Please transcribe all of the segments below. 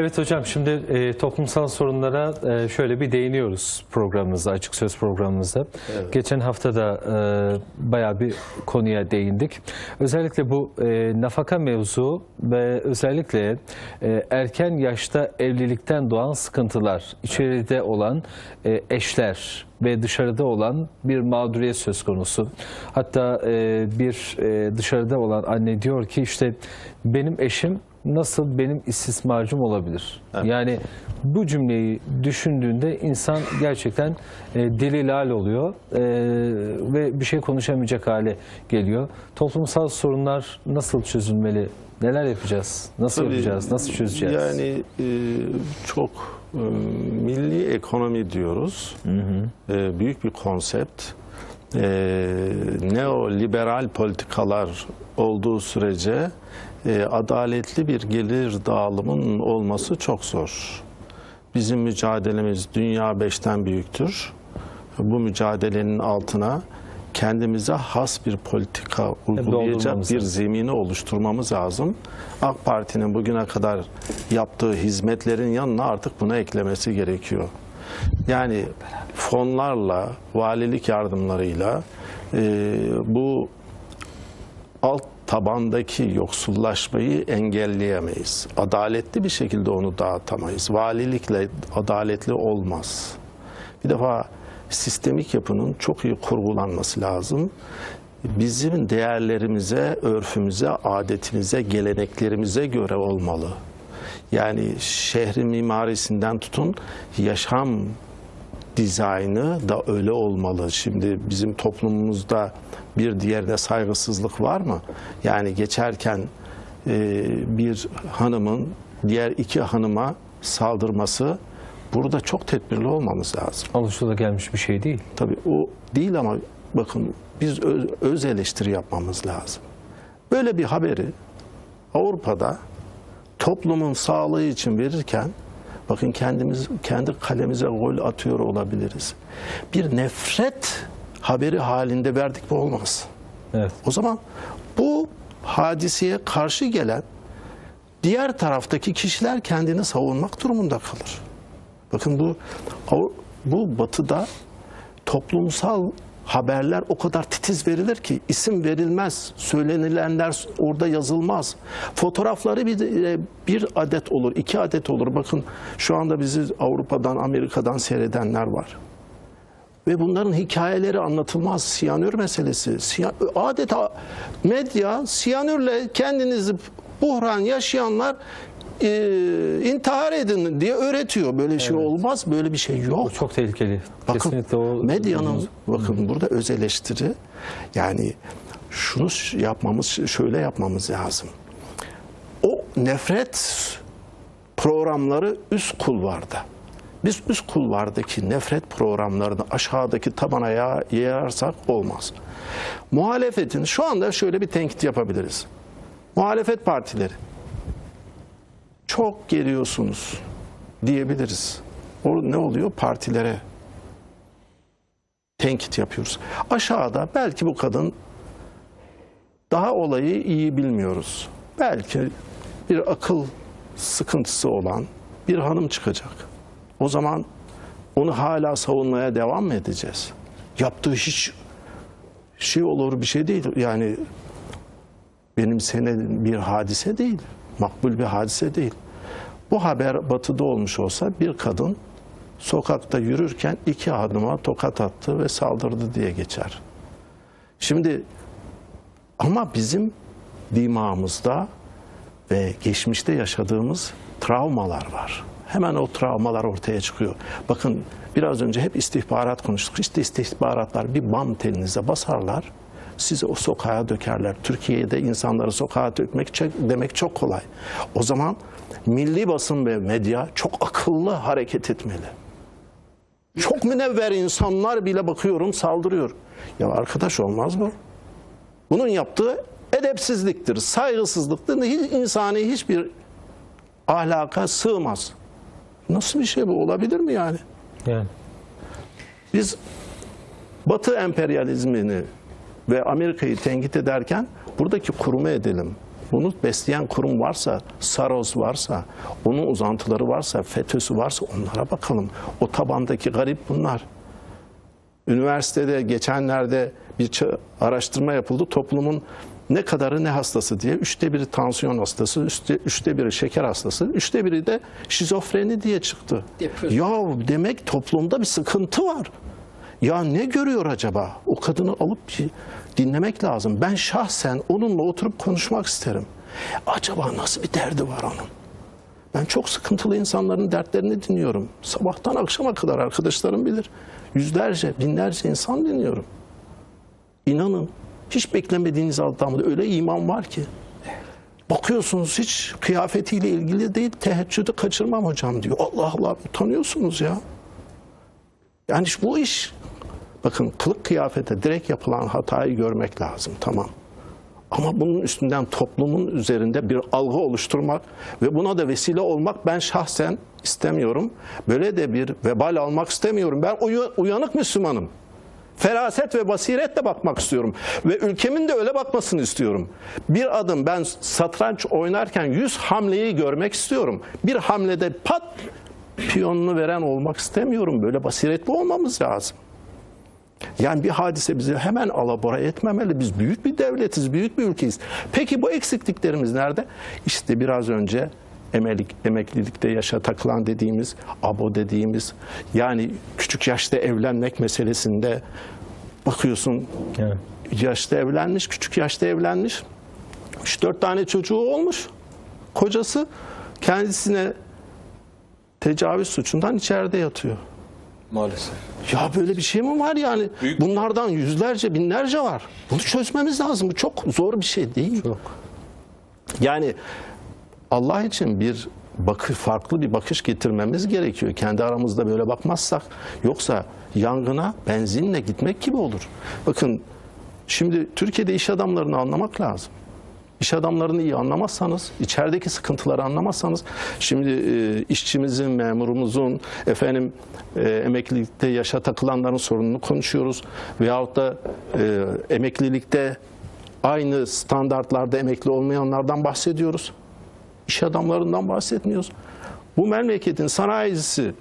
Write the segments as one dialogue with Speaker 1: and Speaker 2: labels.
Speaker 1: Evet hocam şimdi e, toplumsal sorunlara e, şöyle bir değiniyoruz programımızda, Açık Söz programımızda. Geçen hafta da e, bayağı bir konuya değindik. Özellikle bu e, nafaka mevzu ve özellikle e, erken yaşta evlilikten doğan sıkıntılar, içeride olan e, eşler ve dışarıda olan bir mağduriyet söz konusu. Hatta e, bir e, dışarıda olan anne diyor ki işte benim eşim nasıl benim istismarcım olabilir? Yani bu cümleyi düşündüğünde insan gerçekten e, dili lal oluyor e, ve bir şey konuşamayacak hale geliyor. Toplumsal sorunlar nasıl çözülmeli? Neler yapacağız? Nasıl
Speaker 2: Tabii,
Speaker 1: yapacağız? Nasıl çözeceğiz?
Speaker 2: Yani e, çok e, milli ekonomi diyoruz. E, büyük bir konsept. E, neoliberal politikalar olduğu sürece e, adaletli bir gelir dağılımının olması çok zor. Bizim mücadelemiz dünya beşten büyüktür. Bu mücadelenin altına kendimize has bir politika uygulayacak bir
Speaker 1: lazım.
Speaker 2: zemini oluşturmamız lazım. AK Parti'nin bugüne kadar yaptığı hizmetlerin yanına artık bunu eklemesi gerekiyor. Yani fonlarla, valilik yardımlarıyla e, bu alt tabandaki yoksullaşmayı engelleyemeyiz. Adaletli bir şekilde onu dağıtamayız. Valilikle adaletli olmaz. Bir defa sistemik yapının çok iyi kurgulanması lazım. Bizim değerlerimize, örfümüze, adetimize, geleneklerimize göre olmalı. Yani şehrin mimarisinden tutun yaşam dizaynı da öyle olmalı. Şimdi bizim toplumumuzda bir diğerine saygısızlık var mı? Yani geçerken e, bir hanımın diğer iki hanıma saldırması burada çok tedbirli olmamız lazım.
Speaker 1: Alışılagelmiş bir şey değil.
Speaker 2: Tabii o değil ama bakın biz öz, öz eleştiri yapmamız lazım. Böyle bir haberi Avrupa'da toplumun sağlığı için verirken bakın kendimiz kendi kalemize gol atıyor olabiliriz. Bir nefret haberi halinde verdik mi olmaz.
Speaker 1: Evet.
Speaker 2: O zaman bu hadiseye karşı gelen diğer taraftaki kişiler kendini savunmak durumunda kalır. Bakın bu bu batıda toplumsal haberler o kadar titiz verilir ki isim verilmez, söylenilenler orada yazılmaz. Fotoğrafları bir, bir adet olur, iki adet olur. Bakın şu anda bizi Avrupa'dan, Amerika'dan seyredenler var. Ve bunların hikayeleri anlatılmaz. Siyanür meselesi. Siyan- adeta medya siyanürle kendinizi buhran yaşayanlar e, intihar edin diye öğretiyor. Böyle şey olmaz. Böyle bir şey yok.
Speaker 1: O çok tehlikeli.
Speaker 2: Bakın
Speaker 1: Kesinlikle o
Speaker 2: medyanın bakın burada öz eleştiri yani şunu yapmamız şöyle yapmamız lazım. O nefret programları üst kulvarda. Biz üst kulvardaki nefret programlarını aşağıdaki tabana ya- yayarsak olmaz. Muhalefetin şu anda şöyle bir tenkit yapabiliriz. Muhalefet partileri çok geriyorsunuz diyebiliriz. O ne oluyor? Partilere tenkit yapıyoruz. Aşağıda belki bu kadın daha olayı iyi bilmiyoruz. Belki bir akıl sıkıntısı olan bir hanım çıkacak. O zaman onu hala savunmaya devam mı edeceğiz? Yaptığı hiç şey olur bir şey değil. Yani benim sene bir hadise değil. Makbul bir hadise değil. Bu haber batıda olmuş olsa bir kadın sokakta yürürken iki hanıma tokat attı ve saldırdı diye geçer. Şimdi ama bizim dimağımızda ve geçmişte yaşadığımız travmalar var. Hemen o travmalar ortaya çıkıyor. Bakın biraz önce hep istihbarat konuştuk. İşte istihbaratlar bir bam telinize basarlar. Sizi o sokağa dökerler. Türkiye'de insanları sokağa dökmek demek çok kolay. O zaman milli basın ve medya çok akıllı hareket etmeli. Çok münevver insanlar bile bakıyorum saldırıyor. Ya arkadaş olmaz bu. Bunun yaptığı edepsizliktir, saygısızlıktır. Hiç insani hiçbir ahlaka sığmaz. Nasıl bir şey bu olabilir mi yani?
Speaker 1: yani.
Speaker 2: Biz Batı emperyalizmini ve Amerika'yı tenkit ederken buradaki kurumu edelim. bunu besleyen kurum varsa, Saros varsa, onun uzantıları varsa, FETÖ'sü varsa onlara bakalım. O tabandaki garip bunlar. Üniversitede geçenlerde bir araştırma yapıldı. Toplumun ne kadarı ne hastası diye. Üçte biri tansiyon hastası, üçte, üçte biri şeker hastası, üçte biri de şizofreni diye çıktı.
Speaker 3: Depresyon.
Speaker 2: Ya demek toplumda bir sıkıntı var. Ya ne görüyor acaba? O kadını alıp dinlemek lazım. Ben şahsen onunla oturup konuşmak isterim. Acaba nasıl bir derdi var onun? Ben çok sıkıntılı insanların dertlerini dinliyorum. Sabahtan akşama kadar arkadaşlarım bilir. Yüzlerce, binlerce insan dinliyorum. İnanın hiç beklemediğiniz adamda öyle iman var ki. Bakıyorsunuz hiç kıyafetiyle ilgili değil teheccüdü kaçırmam hocam diyor. Allah Allah utanıyorsunuz ya. Yani bu iş bakın kılık kıyafete direkt yapılan hatayı görmek lazım tamam. Ama bunun üstünden toplumun üzerinde bir algı oluşturmak ve buna da vesile olmak ben şahsen istemiyorum. Böyle de bir vebal almak istemiyorum. Ben uyanık Müslümanım. Feraset ve basiretle bakmak istiyorum. Ve ülkemin de öyle bakmasını istiyorum. Bir adım ben satranç oynarken 100 hamleyi görmek istiyorum. Bir hamlede pat piyonunu veren olmak istemiyorum. Böyle basiretli olmamız lazım. Yani bir hadise bizi hemen alabora etmemeli. Biz büyük bir devletiz, büyük bir ülkeyiz. Peki bu eksikliklerimiz nerede? İşte biraz önce emelik, emeklilikte yaşa takılan dediğimiz, abo dediğimiz, yani küçük yaşta evlenmek meselesinde bakıyorsun
Speaker 1: Evet.
Speaker 2: yaşta evlenmiş, küçük yaşta evlenmiş. 3-4 tane çocuğu olmuş. Kocası kendisine tecavüz suçundan içeride yatıyor.
Speaker 3: Maalesef.
Speaker 2: Ya böyle bir şey mi var yani?
Speaker 3: Büyük-
Speaker 2: Bunlardan yüzlerce, binlerce var. Bunu çözmemiz lazım. Bu çok zor bir şey değil.
Speaker 1: Çok.
Speaker 2: Yani Allah için bir bakış, farklı bir bakış getirmemiz gerekiyor. Kendi aramızda böyle bakmazsak yoksa yangına benzinle gitmek gibi olur. Bakın şimdi Türkiye'de iş adamlarını anlamak lazım. İş adamlarını iyi anlamazsanız, içerideki sıkıntıları anlamazsanız, şimdi e, işçimizin, memurumuzun, efendim e, emeklilikte yaşa takılanların sorununu konuşuyoruz. Veyahut da e, emeklilikte aynı standartlarda emekli olmayanlardan bahsediyoruz. İş adamlarından bahsetmiyoruz. Bu memleketin sanayicisi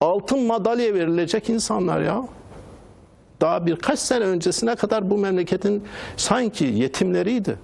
Speaker 2: altın madalya verilecek insanlar ya daha birkaç sene öncesine kadar bu memleketin sanki yetimleriydi.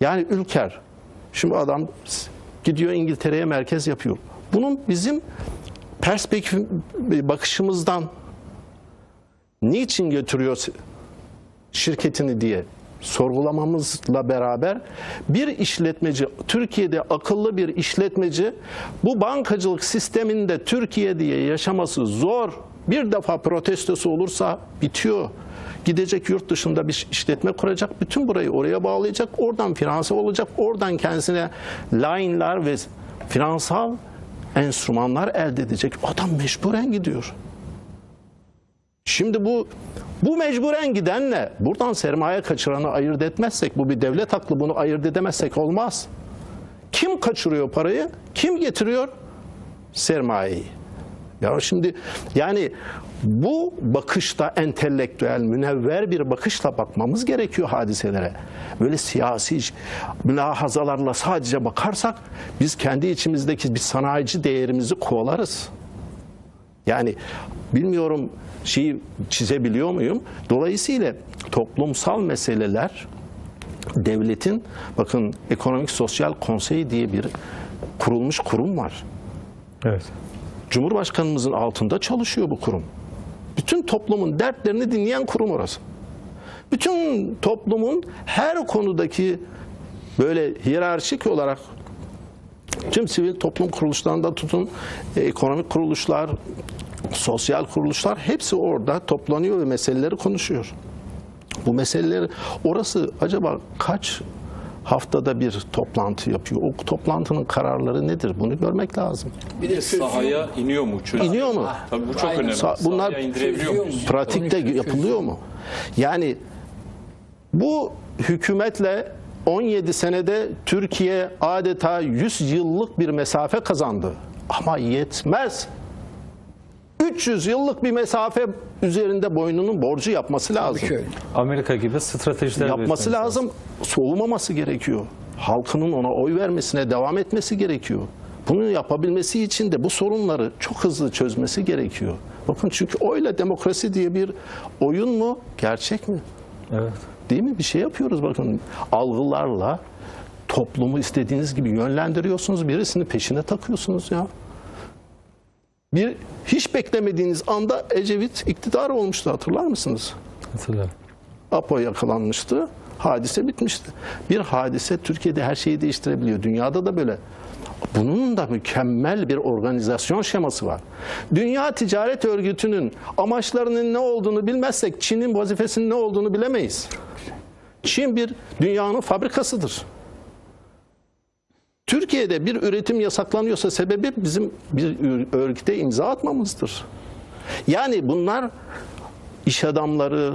Speaker 2: Yani Ülker, şimdi adam gidiyor İngiltere'ye merkez yapıyor. Bunun bizim perspektif bakışımızdan niçin götürüyor şirketini diye sorgulamamızla beraber bir işletmeci, Türkiye'de akıllı bir işletmeci bu bankacılık sisteminde Türkiye diye yaşaması zor. Bir defa protestosu olursa bitiyor. Gidecek yurt dışında bir işletme kuracak, bütün burayı oraya bağlayacak, oradan finanse olacak, oradan kendisine line'lar ve finansal enstrümanlar elde edecek. Adam mecburen gidiyor. Şimdi bu bu mecburen gidenle buradan sermaye kaçıranı ayırt etmezsek, bu bir devlet haklı bunu ayırt edemezsek olmaz. Kim kaçırıyor parayı? Kim getiriyor? Sermayeyi. Ya şimdi yani bu bakışta entelektüel, münevver bir bakışla bakmamız gerekiyor hadiselere. Böyle siyasi mülahazalarla sadece bakarsak biz kendi içimizdeki bir sanayici değerimizi kovalarız. Yani bilmiyorum şeyi çizebiliyor muyum? Dolayısıyla toplumsal meseleler devletin bakın ekonomik sosyal konseyi diye bir kurulmuş kurum var.
Speaker 1: Evet.
Speaker 2: Cumhurbaşkanımızın altında çalışıyor bu kurum. Bütün toplumun dertlerini dinleyen kurum orası. Bütün toplumun her konudaki böyle hiyerarşik olarak tüm sivil toplum kuruluşlarında tutun, e, ekonomik kuruluşlar, sosyal kuruluşlar hepsi orada toplanıyor ve meseleleri konuşuyor. Bu meseleleri orası acaba kaç haftada bir toplantı yapıyor? O toplantının kararları nedir? Bunu görmek lazım.
Speaker 3: Bir de sahaya iniyor mu çözüm?
Speaker 2: İniyor mu?
Speaker 3: Tabii bu çok
Speaker 4: Aynen.
Speaker 3: önemli.
Speaker 2: Sa- bunlar pratikte yapılıyor mu? Yani bu hükümetle 17 senede Türkiye adeta 100 yıllık bir mesafe kazandı. Ama yetmez. 300 yıllık bir mesafe üzerinde boynunun borcu yapması lazım.
Speaker 1: Amerika gibi stratejiler
Speaker 2: Yapması lazım. Soğumaması gerekiyor. Halkının ona oy vermesine devam etmesi gerekiyor. Bunu yapabilmesi için de bu sorunları çok hızlı çözmesi gerekiyor. Bakın çünkü oyla demokrasi diye bir oyun mu? Gerçek mi?
Speaker 1: Evet.
Speaker 2: Değil mi? Bir şey yapıyoruz bakın. Algılarla toplumu istediğiniz gibi yönlendiriyorsunuz. Birisini peşine takıyorsunuz ya. Bir hiç beklemediğiniz anda Ecevit iktidar olmuştu hatırlar mısınız?
Speaker 1: Hatırlıyorum.
Speaker 2: Apo yakalanmıştı. Hadise bitmişti. Bir hadise Türkiye'de her şeyi değiştirebiliyor. Dünyada da böyle. Bunun da mükemmel bir organizasyon şeması var. Dünya Ticaret Örgütü'nün amaçlarının ne olduğunu bilmezsek Çin'in vazifesinin ne olduğunu bilemeyiz. Çin bir dünyanın fabrikasıdır. Türkiye'de bir üretim yasaklanıyorsa sebebi bizim bir örgüte imza atmamızdır. Yani bunlar iş adamları,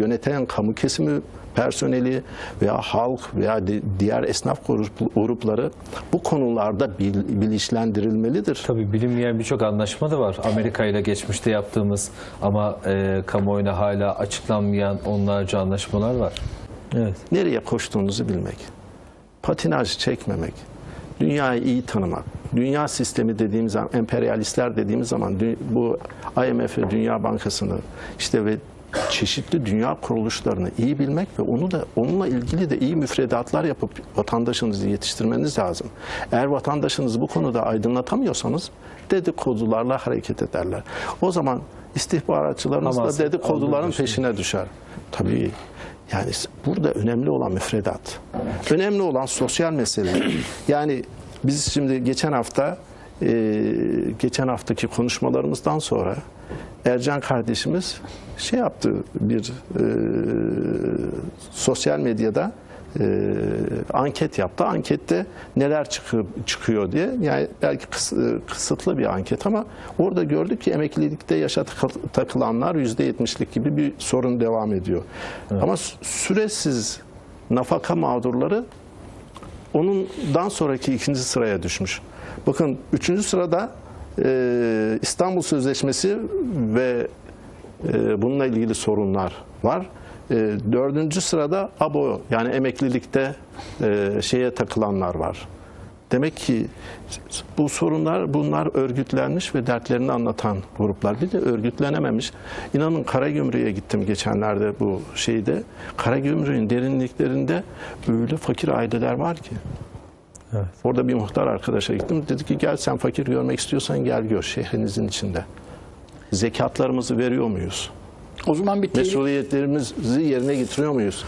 Speaker 2: yöneten kamu kesimi personeli veya halk veya di- diğer esnaf grup- grupları bu konularda bil- bilinçlendirilmelidir.
Speaker 1: Tabii bilinmeyen birçok anlaşma da var. Amerika ile geçmişte yaptığımız ama e, kamuoyuna hala açıklanmayan onlarca anlaşmalar var. Evet.
Speaker 2: Nereye koştuğunuzu bilmek, patinaj çekmemek, dünyayı iyi tanımak, dünya sistemi dediğimiz zaman, emperyalistler dediğimiz zaman bu IMF ve Dünya Bankası'nı işte ve çeşitli dünya kuruluşlarını iyi bilmek ve onu da onunla ilgili de iyi müfredatlar yapıp vatandaşınızı yetiştirmeniz lazım. Eğer vatandaşınızı bu konuda aydınlatamıyorsanız dedikodularla hareket ederler. O zaman istihbaratçılarımız
Speaker 1: Ama
Speaker 2: da dedikoduların peşine düşer. Tabii yani burada önemli olan müfredat. Önemli olan sosyal mesele. Yani biz şimdi geçen hafta e, geçen haftaki konuşmalarımızdan sonra Ercan kardeşimiz şey yaptı bir e, sosyal medyada e, anket yaptı. Ankette neler çıkıyor, çıkıyor diye. Yani belki kıs- e, kısıtlı bir anket ama orada gördük ki emeklilikte yaşa takı- takılanlar %70'lik gibi bir sorun devam ediyor. Ama sü- süresiz nafaka mağdurları onundan sonraki ikinci sıraya düşmüş. Bakın üçüncü sırada e, İstanbul Sözleşmesi ve e, bununla ilgili sorunlar var. E, dördüncü sırada ABO yani emeklilikte e, şeye takılanlar var. Demek ki bu sorunlar bunlar örgütlenmiş ve dertlerini anlatan gruplar. Bir de örgütlenememiş. İnanın Karagümrük'e gittim geçenlerde bu şeyde. Karagümrük'ün derinliklerinde öyle fakir aileler var ki.
Speaker 1: Evet.
Speaker 2: Orada bir muhtar arkadaşa gittim. Dedi ki gel sen fakir görmek istiyorsan gel gör şehrinizin içinde. Zekatlarımızı veriyor muyuz?
Speaker 4: O zaman bir tehlike-
Speaker 2: Mesuliyetlerimizi yerine getiriyor muyuz?